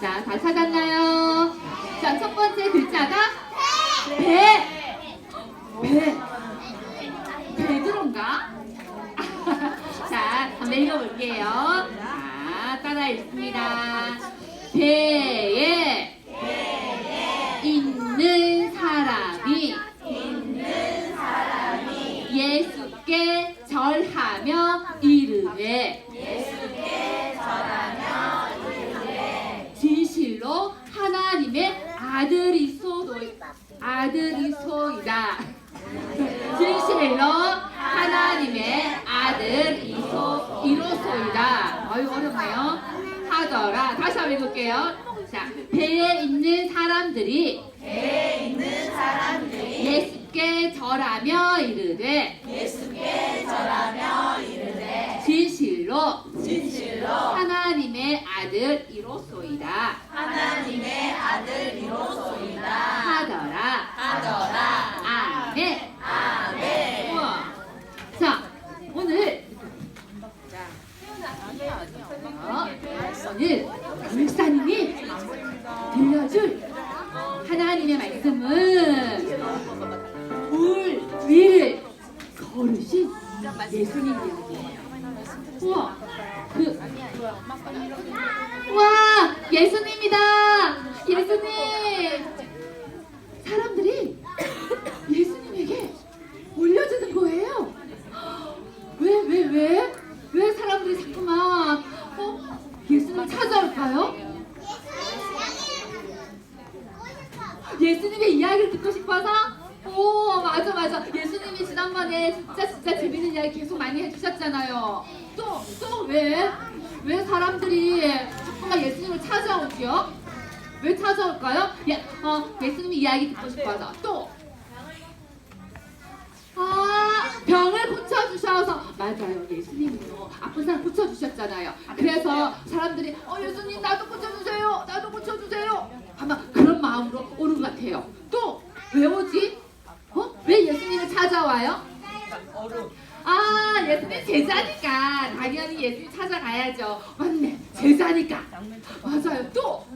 자, 다 찾았나요? 자, 첫 번째 글자가 배. 배. 베드로인가? 자, 한번 읽어볼게요. 자, 따라 읽습니다. 배에 있는 사람이 예수께 절하며 이르되 진실로 하나님의 아들이소도 아들이소이다. 진실로 하나님의 아들이소 이로소이다. 어유 어렵네요. 하더라. 다시 한번 읽을게요. 자, 배에 있는 사람들이 예수께 절하며 이르되 진실로 하나님의 아들 이로소이다 하나님의 아들 이로소이다. 하더라 하더라. 예수님 이야기예요. 해주셨잖아요 또 또 왜? 왜 사람들이 자꾸만 예수님을 찾아오지요? 왜 찾아올까요? 예, 어, 예수님이 이야기 듣고 싶어서 또 아, 병을 고쳐주셔서 맞아요. 예수님이요. 아픈 사람 고쳐주셨잖아요. 그래서 사람들이 어 예수님 나도 고쳐주세요. 나도 고쳐주세요. 아마 그런 마음으로 오는 것 같아요. 또 왜 오지? 어? 왜 예수님을 찾아와요? 아 예수님 제자니까 당연히 예수님 찾아가야죠. 맞네 제자니까 맞아요. 또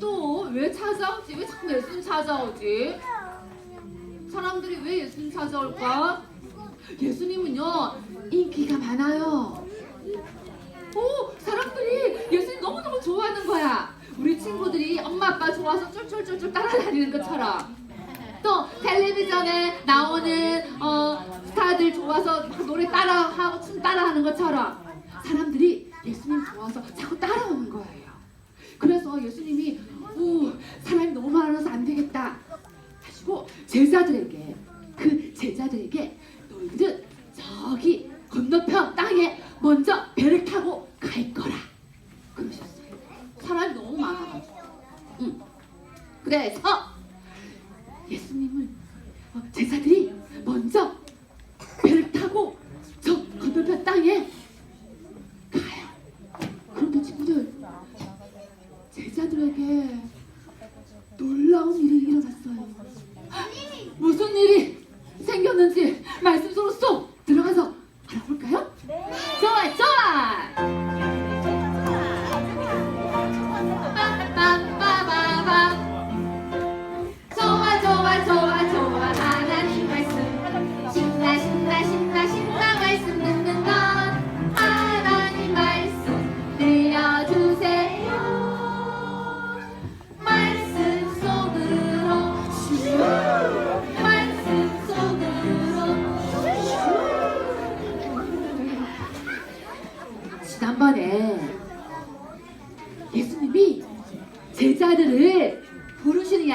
또 왜 찾아오지? 왜 자꾸 예수님 찾아오지? 사람들이 왜 예수님 찾아올까? 예수님은요 인기가 많아요. 오 사람들이 예수님 너무너무 좋아하는 거야. 우리 친구들이 엄마 아빠 좋아서 쫄쫄쫄쫄 따라다니는 것처럼. 또 텔레비전에 나오는 어, 스타들 좋아서 막 노래 따라하고 춤 따라하는 것처럼 사람들이 예수님 좋아서 자꾸 따라오는 거예요. 그래서 예수님이 오 사람이 너무 많아서 안 되겠다 하시고 제자들에게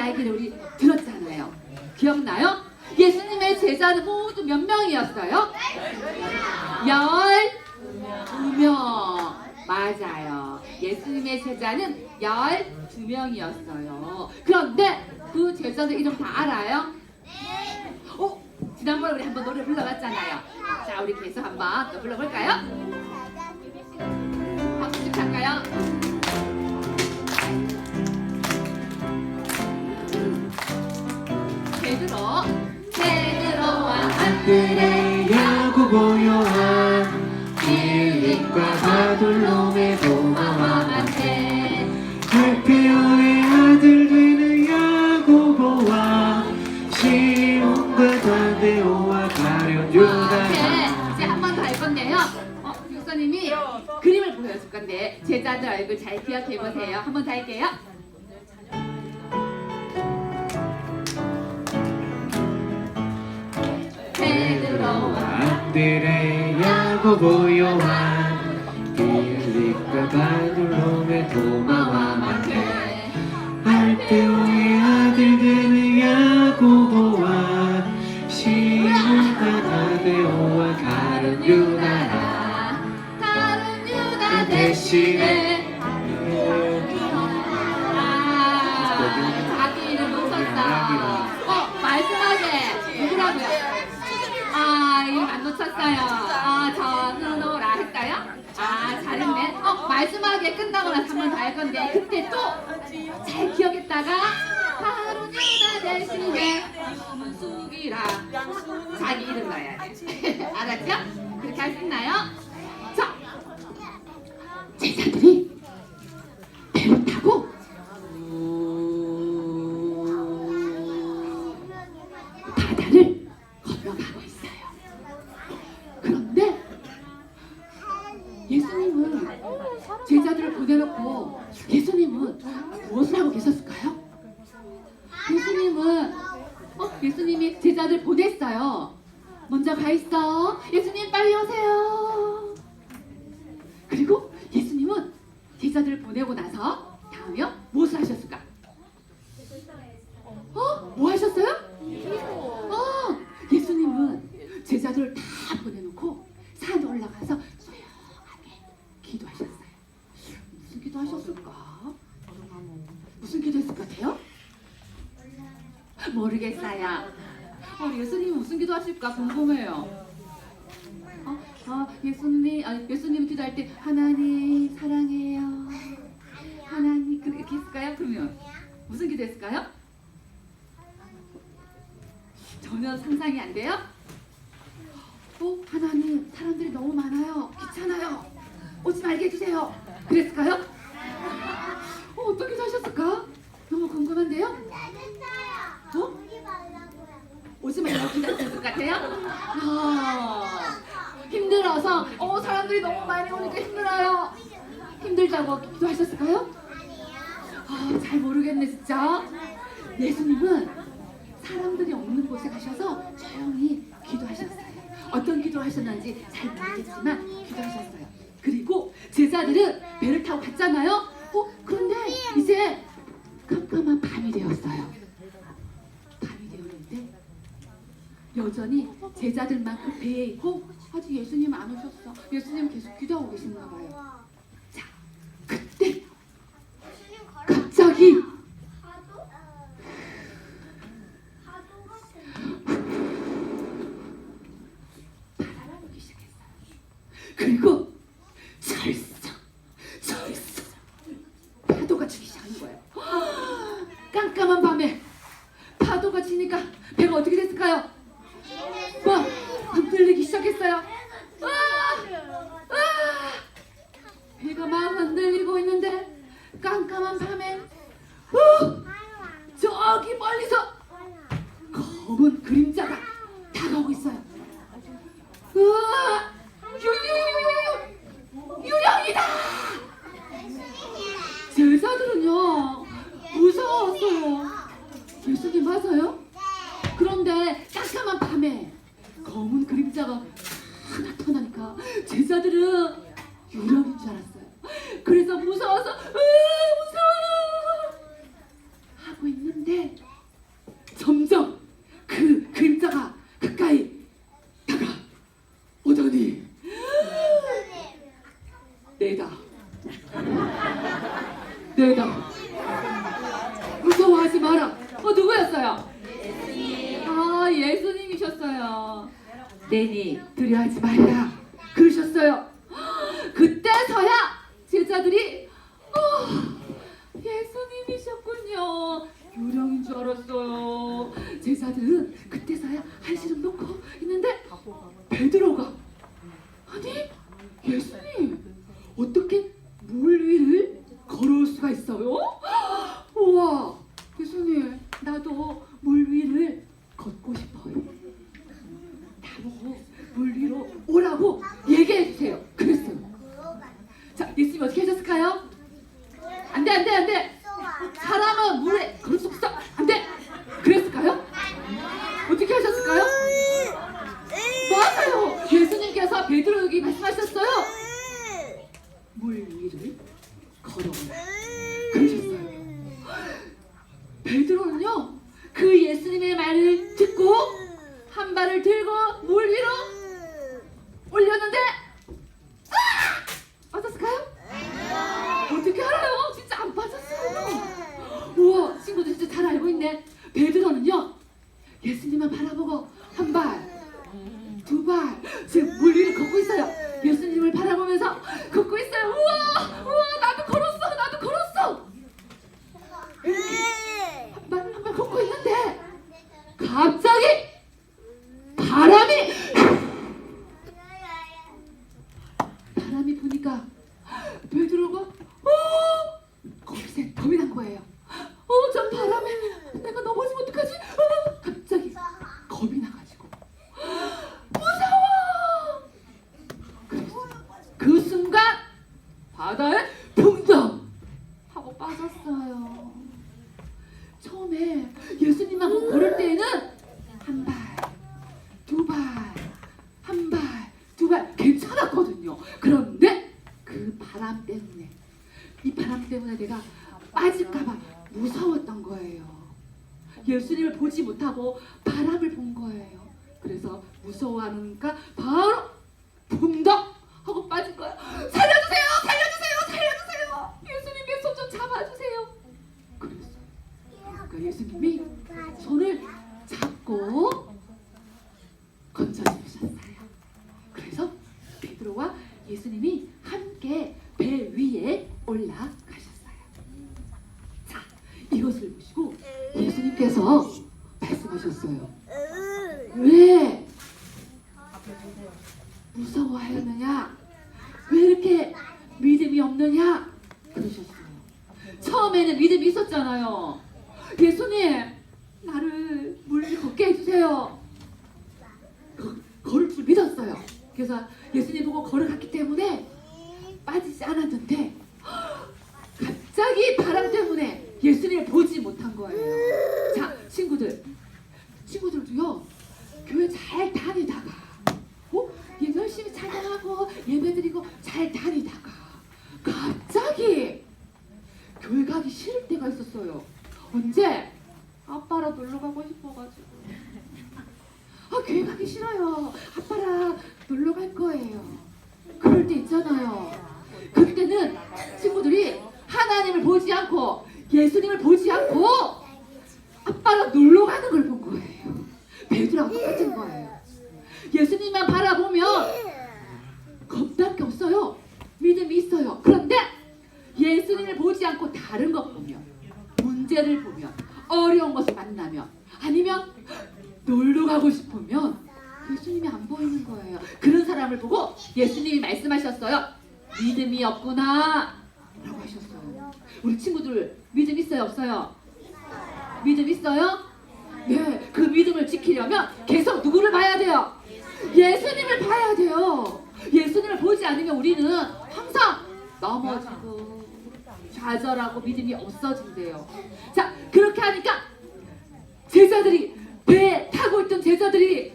이야기를 우리 들었잖아요. 기억나요? 예수님의 제자는 모두 몇 명이었어요? 열두 명. 맞아요. 예수님의 제자는 열두 명이었어요. 그런데 그 제자들 이름 다 알아요? 어? 지난번에 우리 한번 노래 불러봤잖아요. 자, 우리 계속 한번 또 불러볼까요? 박수 좀 할까요? 베드로 베드로와 안드레 야고보 요한 빌립과 바돌롬의 도마와 마테 알페오의 아들 되는 야고보와 시몬과 다데오와 가룟 유다 이제 한 번 더 할 건데요. 어, 목사님이 그림을 보여줄 건데 제자들 얼굴 잘 기억해 보세요. 한 번 더 할게요. 베드로와 안드레 야고보 요한 빌립과 바돌롬의 도 문숙이라 자기 이름 넣어야 돼. 알았죠? 그렇게 할 수 있나요? 자, 제자들이 제자들을 보내고 나서 그러면 무슨 기도했을까요? 전혀 상상이 안 돼요? 어, 하나님 사람들이 너무 많아요. 귀찮아요. 오지 말게 해주세요. 그랬을까요? 어, 어떻게 하셨을까? 너무 궁금한데요? 어? 오지 말라고 기다렸을 것 같아요? 아, 힘들어서 어 사람들이 너무 많이 오니까 힘들어요. 힘들다고 기도하셨을까요? 아, 잘 모르겠네 진짜. 예수님은 사람들이 없는 곳에 가셔서 조용히 기도하셨어요. 어떤 기도하셨는지 잘 모르겠지만 기도하셨어요. 그리고 제자들은 배를 타고 갔잖아요. 어, 그런데 이제 깜깜한 밤이 되었어요. 밤이 되었는데 여전히 제자들만 그 배에 있고 아직 예수님 안 오셨어. 예수님 계속 기도하고 계신가 봐요. 자, 그때 갑자기 바람이 불기 시작했어요. 그리고 철썩, 철썩 파도가 치기 시작하는 거예요. 깜깜한 밤에 파도가 치니까 배가 어떻게 됐을까요? 막 흔들리기 시작했어요. 아! 아! 배가 막 흔들리고 있는데 깜깜한 밤에 어! 저기 멀리서 검은 그림자가 다가오고 있어요. 으아! 유유유유유! 유령이다! 제자들은요 무서웠어요. 예수님 맞아요? 그런데 깜깜한 밤에 검은 그림자가 탁 나타나니까 제자들은 유령인 줄 알았어요. 그래서 무서워서 으 말라 그러셨어요. 그때서야 제자들이 어, 예수님이셨군요. 유령인 줄 알았어요. 제자들은 그때서야 한시름 놓고 있는데 베드로가 아니 예수님 어떻게 물 위를 걸어올 수가 있어요? 우와 예수님 나도 물 위를 걷고 싶어요. 나보고 물 위로 오라고 얘기해 주세요. 그랬어요 자 예수님 어떻게 하셨을까요? 안 돼 안 돼 안 돼. 사람은 물에 걸을 수 없어. 안 돼. 그랬을까요? 어떻게 하셨을까요? 맞아요? 예수님께서 베드로에게 말씀하셨어요. 물 위를 걸어오라. 그러셨어요. 베드로는요 그 예수님의 말을 듣고 한 발을 들고 물 위로 올렸는데 아! 빠졌을까요? 어떻게 알아요? 진짜 안 빠졌어요. 우와 친구들 진짜 잘 알고 있네. 베드로는요 예수님만 바라보고 한 발, 두 발, 지금 물 위를 걷고 있어요. 예수님을 바라보면서 걷고 있어요. 우와, 우와 나도 걸었어, 나도 걸었어. 한 발 한 발 걷고 있는데 갑자기 바람이 바람이 부니까 베드로가 어 겁이 겁이 난 거예요. 어전 바람에 내가 넘어지면 어떡하지? 어, 갑자기 겁이 나가지고 무서워. 그래서 그 순간 바다에 붕덩 하고 빠졌어요. 처음에 예수님만 걸을 때에는 한 발, 두 발, 한 발, 두 발 괜찮았거든요. 그런데 그 바람 때문에 이 바람 때문에 내가 빠질까봐 무서웠던 거예요. 예수님을 보지 못하고 바람을 본 거예요. 그래서 무서워하니까 바로 붕덕 하고 빠진 거예요. 살려주세요, 살려주세요, 살려주세요. 예수님의 손 좀 잡아주세요. 그랬어요. 그러니까 예수님이 손을 잡고 건져주셨어요. 그래서 베드로와 예수님이 함께 배 위에 올라가셨어요. 자, 이것을 보시고 예수님께서 말씀하셨어요. 왜 무서워하였느냐? 왜 이렇게 믿음이 없느냐? 그러셨어요. 처음에는 믿음이 있었잖아요. 예수님, 나를 물 걷게 해주세요. 거- 걸을 줄 믿었어요. 그래서 예수님 보고 걸어갔기 때문에 빠지지 않았는데 갑자기 바람 때문에 예수님을 보지 못한 거예요. 자, 친구들, 친구들도요 교회 잘 다니다가, 어? 예, 열심히 찬양하고 예배드리고 잘 다니다가 갑자기 교회 가기 싫을 때가 있었어요. 언제? 아빠랑 놀러 가고 싶어가지고. 아 교회 가기 싫어요. 아빠랑 놀러 갈 거예요. 그럴 때 있잖아요. 그때는 친구들이 하나님을 보지 않고 예수님을 보지 않고 아빠랑 놀러 가는 걸 본 거예요. 베드로하고 똑같은 거예요. 예수님만 바라보면 게 없어요. 믿음이 있어요. 그런데 예수님을 보지 않고 다른 것 보면 문제를 보면 어려운 것을 만나면 아니면 놀러 가고 싶으면 예수님이 안 보이는 거예요. 그런 사람을 보고 예수님이 말씀하셨어요. 믿음이 없구나 라고 하셨어요. 우리 친구들 믿음 있어요 없어요? 믿음 있어요? 네, 그 믿음을 지키려면 계속 누구를 봐야 돼요? 예수님을 봐야 돼요. 예수님을 보지 않으면 우리는 항상 넘어지고 좌절하고 믿음이 없어진대요. 자, 그렇게 하니까 제자들이 배 타고 있던 제자들이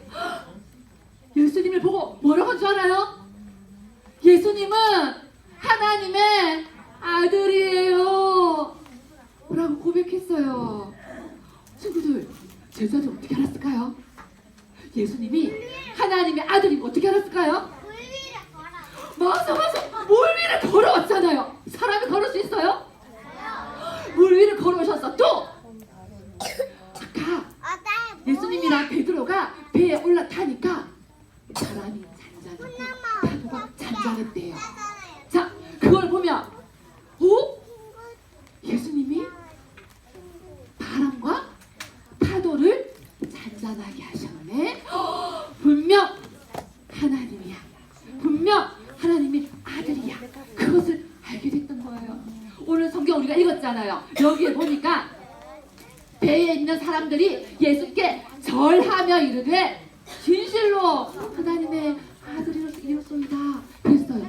예수님을 보고 뭐라고 한 줄 알아요? 예수님은 하나님의 아들이에요. 라고 고백했어요. 친구들, 제자들 어떻게 알았을까요? 예수님이 하나님의 아들인 거 어떻게 알았을까요? 맞아, 맞아. 물 위를 걸어왔잖아요. 사람이 걸을 수 있어요? 물 위를 걸어오셨어. 또! 아까 예수님이랑 베드로가 배에 올라타니까 바람이 잔잔하고 파도가 잔잔했대요. 자, 그걸 보면 오? 예수님이 바람과 파도를 잔잔하게 하셨네. 헉, 분명 하나님이야. 분명 하나님의 아들이야. 그것을 알게 됐던 거예요. 오늘 성경 우리가 읽었잖아요. 여기에 보니까 배에 있는 사람들이 예수께 절하며 이르되 진실로 하나님의 아들이로소이다 그랬어요.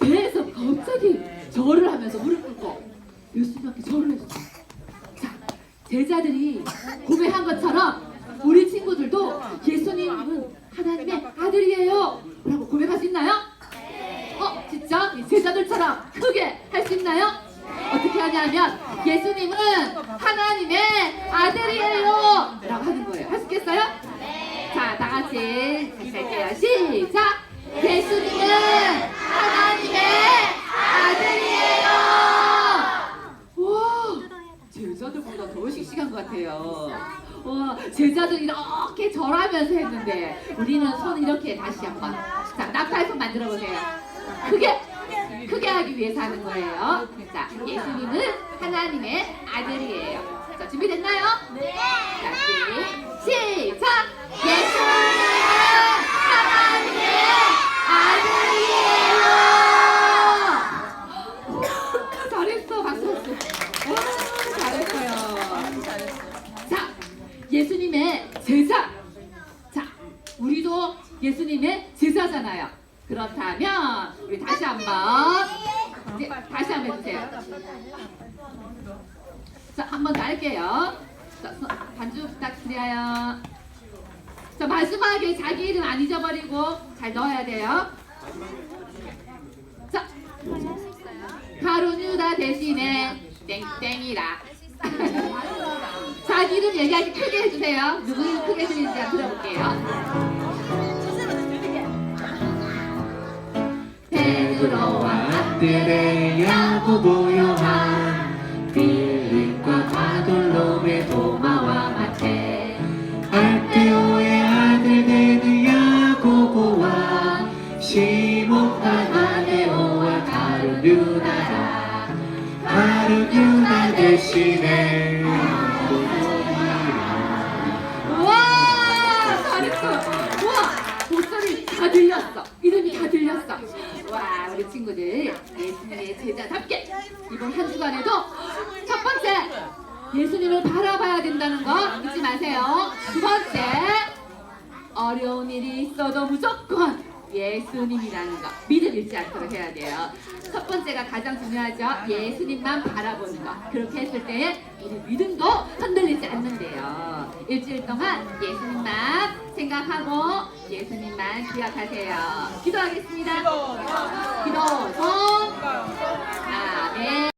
배에서 갑자기 절을 하면서 무릎 꿇고 예수님께 절을 했어요. 자, 제자들이 고백한 것처럼 우리 친구들도 예수님은 하나님의 아들이에요. 라고 고백할 수 있나요? 어, 진짜? 이 제자들처럼 크게 할 수 있나요? 어떻게 하냐면 예수님은 하나님의 아들이에요. 라고 하는 거예요. 할 수 있겠어요? 자, 다 같이 다시 할게요. 시작! 예수님은 하나님의 아들이에요. 와, 제자들보다 더 씩씩한 것 같아요. 와, 제자들 이렇게 절하면서 했는데 우리는 손 이렇게 다시 한번. 자, 낙타손 만들어 보세요. 크게 크게 하기 위해서 하는 거예요. 자, 예수님은 하나님의 아들이에요. 자, 준비됐나요? 네. 자, 시- 시작! 예수님은 하나님의 아들이에요! 잘했어, 박수 잘했어요. 자, 예수님의 제자. 자, 우리도 예수님의 제자잖아요. 그렇다면 우리 다시 한번 이제 다시 한번 해주세요. 자, 한 번 더 할게요. 자, 서- 반주 부탁드려요. 자, 마지막에 자기 이름 안 잊어버리고 잘 넣어야 돼요. 자, 가론 유다 대신에 땡땡이라. 자기 이름 얘기할 때 크게 해주세요. 누구 이름 크게 해주는지 한번 들어볼게요. 베드로와 아들의 야고보 대신에. 우와! 잘했어. 우와! 목소리 다 들렸어. 이름이 다 들렸어. 와 우리 친구들. 예수님의 제자답게. 이번 한 주간에도 첫 번째 예수님을 바라봐야 된다는 거 잊지 마세요. 두 번째 어려운 일이 있어도 무조건 예수님이라는 거 믿음 잃지 않도록 해야 돼요. 첫 번째가 가장 중요하죠. 예수님만 바라보는 거. 그렇게 했을 때 우리 믿음도 흔들리지 않는데요. 일주일 동안 예수님만 생각하고 예수님만 기억하세요. 기도하겠습니다. 기도, 송, 아멘.